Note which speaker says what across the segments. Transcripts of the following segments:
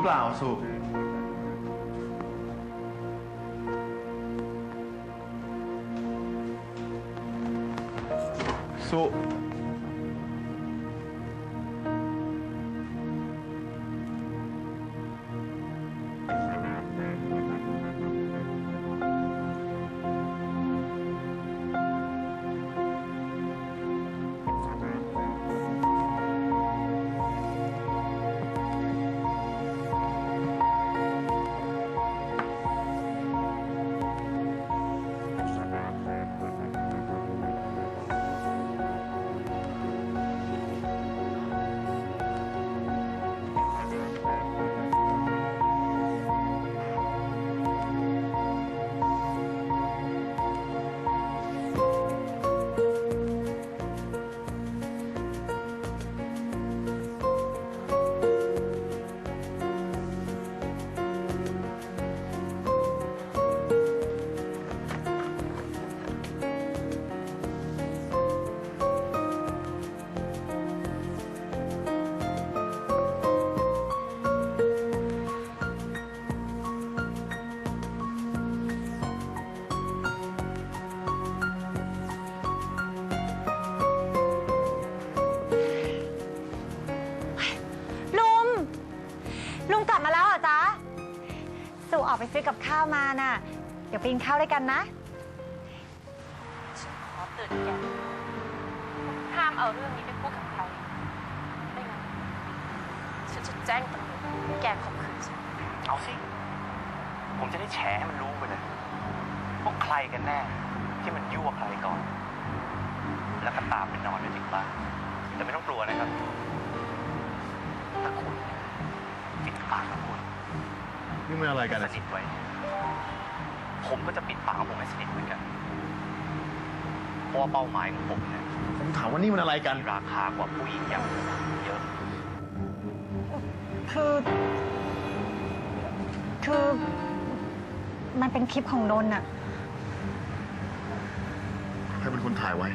Speaker 1: รือเปล่าสุสุ
Speaker 2: ออกไปซื้อกับข้าวมาน่ะ เดี๋ยวไปกินข้าวด้วยกันนะ
Speaker 3: ขอเตือนแกห้ามเอาเรื่องนี้ไปพูดกับใครไม่งั้นฉันจะแจ้งตำรวจแกข่มขืนฉัน
Speaker 4: เอาสิ ผมจะได้แฉให้มันรู้ไปเลยว่าใครกันแน่ ที่มันยั่วใครก่อน แล้วก็ตามไปนอนด้วยถึงบ้านแต่ไม่ต้องกลัวนะครับถ้าคุณปิดปากของคุณ
Speaker 1: นี่มันอะไรกัน
Speaker 4: ส
Speaker 1: อะ
Speaker 4: นิทไว้ ผมก็จะปิดปากของผมให้สนิทเหมือนกันเพราะว่าเป้าหมายของผมเนี่ย
Speaker 1: ผมถามว่านี่มันอะไรกัน
Speaker 4: มีราคากว่าผู้หญิงอย่างคุณเยอะ
Speaker 2: คือ คือมันเป็นคลิปของนนท์น่ะ
Speaker 1: ใครเป็นคนถ่ายไว้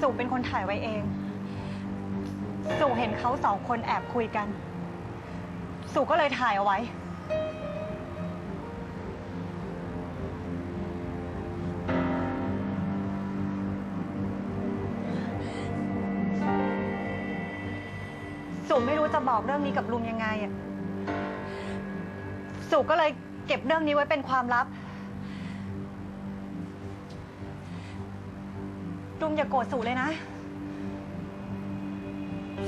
Speaker 2: สู่เป็นคนถ่ายไว้เอง สู่เห็นเขาสองคนแอบคุยกัน สู่ก็เลยถ่ายเอาไว้ สู่ไม่รู้จะบอกเรื่องนี้กับลุงยังไงอะสู่ก็เลยเก็บเรื่องนี้ไว้เป็นความลับ ลุงอย่าโกรธสู่เลยนะ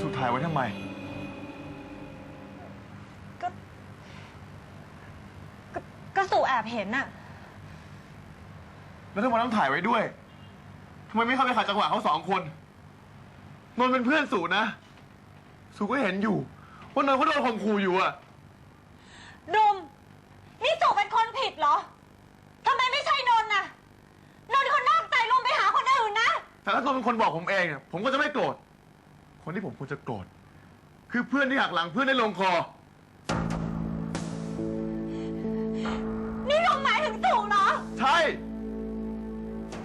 Speaker 1: สุถ่ายไว้ทำไม
Speaker 2: ก็ ก็ก็สู่แอบเห็นน่ะ
Speaker 1: แล้วทำไมต้องถ่ายไว้ด้วยทำไมไม่เข้าไปขัดจังหวะเขาสองคนนนท์เป็นเพื่อนสูนะ สูก็เห็นอยู่ ว่านนท์เขาโดนข่มขู่อยู่อะ
Speaker 2: ดุม นี่สู่เป็นคนผิดเหรอ ทำไมไม่ใช่นนท์น่ะ นนท์เขานอกใจลุงไปหาคนอื่นนะ
Speaker 1: แต่ถ้านนท์เป็นคนบอกผมเองอะผมก็จะไม่โกรธ คนที่ผมควรจะโกรธคือเพื่อนที่หักหลังเพื่อนได้ลงคอ
Speaker 2: นี่ลุงหมายถึงสู่เหรอ
Speaker 1: ใช่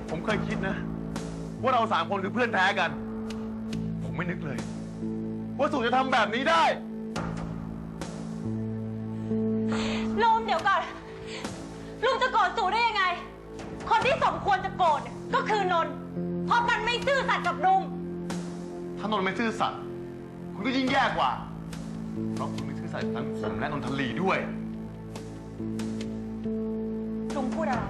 Speaker 1: ผมเคยคิดนะ ว่าเราสามคนคือเพื่อนแท้กัน ผมไม่นึกเลย ว่าสุจะทำแบบนี้ได้
Speaker 2: ลุงเดี๋ยวก่อน ลุงจะโกรธสู่ได้ยังไง คนที่สมควรจะโกรธเนี่ยก็คือนนท์เพราะมันไม่ซื่อสัตย์กับลุง
Speaker 1: ถ้านนท์ไม่ซื่อสัตย์คุณก็ยิ่งแย่กว่า เพราะคุณไม่ซื่อสัตย์กับทั้งผมและนนทลีด้วย
Speaker 2: ลุงพูดอะไร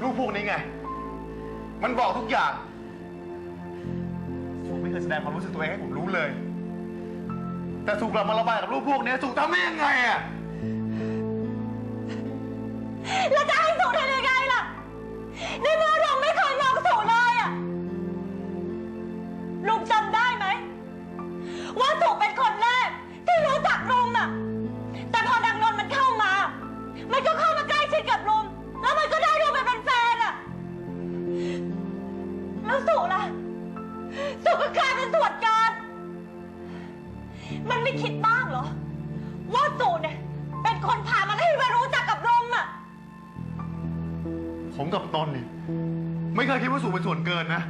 Speaker 1: รูปพวกนี้ไง มันบอกทุกอย่างสุไม่เคยแสดงความรู้สึกตัวเองให้ผมรู้เลย แต่สุกลับมาระบายกับรูปพวกนี้สุทำได้ยังไงอะ
Speaker 2: แล้วจะ คิดบ้างเหรอ ว่าสู่เนี่ยเป็นคนพามันให้มารู้จักกับลุงอะ
Speaker 1: ผมกับนนท์เนี่ยไม่เคยคิดว่าสุเป็นส่วนเกินนะ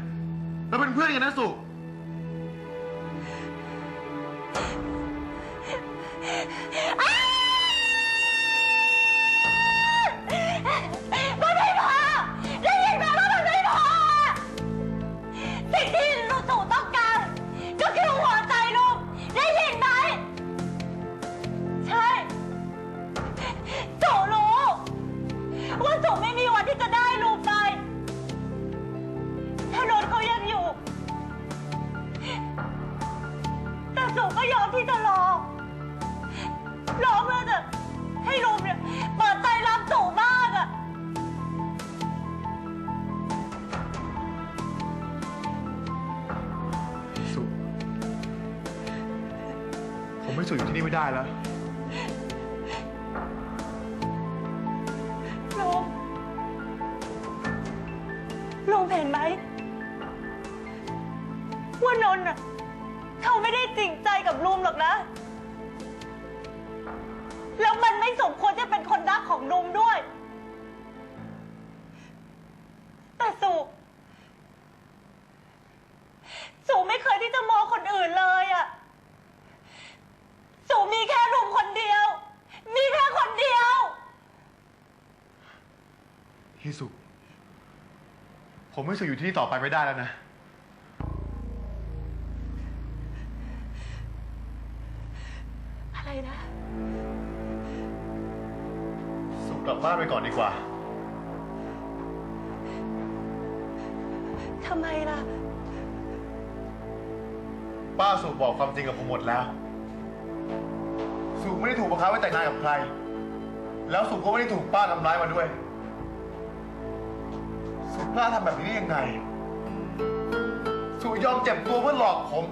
Speaker 1: เราเป็นเพื่อนกันนะสุ
Speaker 2: มัน นี่ไม่ได้แล้
Speaker 1: ว
Speaker 2: ลุง ลุงเห็นไหม ว่านนท์อะเขาไม่ได้จริงใจกับลุงหรอกนะ แล้วมันไม่สมควรจะเป็นคนรักของลุงด้วย
Speaker 1: ฮิสุ ผมไม่สุอยู่ที่นี่ต่อไปไม่ได้แล้วนะ
Speaker 2: อะไรนะ
Speaker 1: สุกลับบ้านไปก่อนดีกว่า
Speaker 2: ทำไมล่ะ
Speaker 1: ป้าสุบอกความจริงกับผมหมดแล้ว สุไม่ได้ถูกบังคับให้แต่งงานกับใคร แล้วสุก็ไม่ได้ถูกป้าทำร้ายมาด้วยสุ กล้าทำแบบนี้ได้ยังไงสุยอมเจ็บตัวเพื่อหลอกผม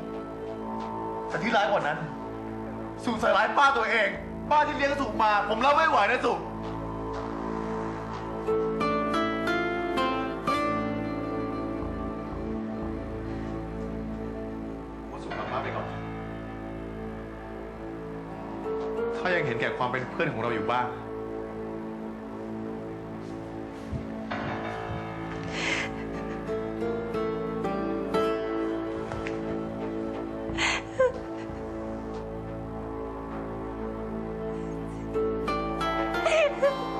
Speaker 1: แต่ที่ร้ายกว่านั้นสุใส่ร้ายป้าตัวเอง ป้าที่เลี้ยงสุมา ผมรับไม่ไหวนะสุผมสุกลับบ้านไปก่อนถ้ายังเห็นแก่ความเป็นเพื่อนของเราอยู่บ้าง Woo!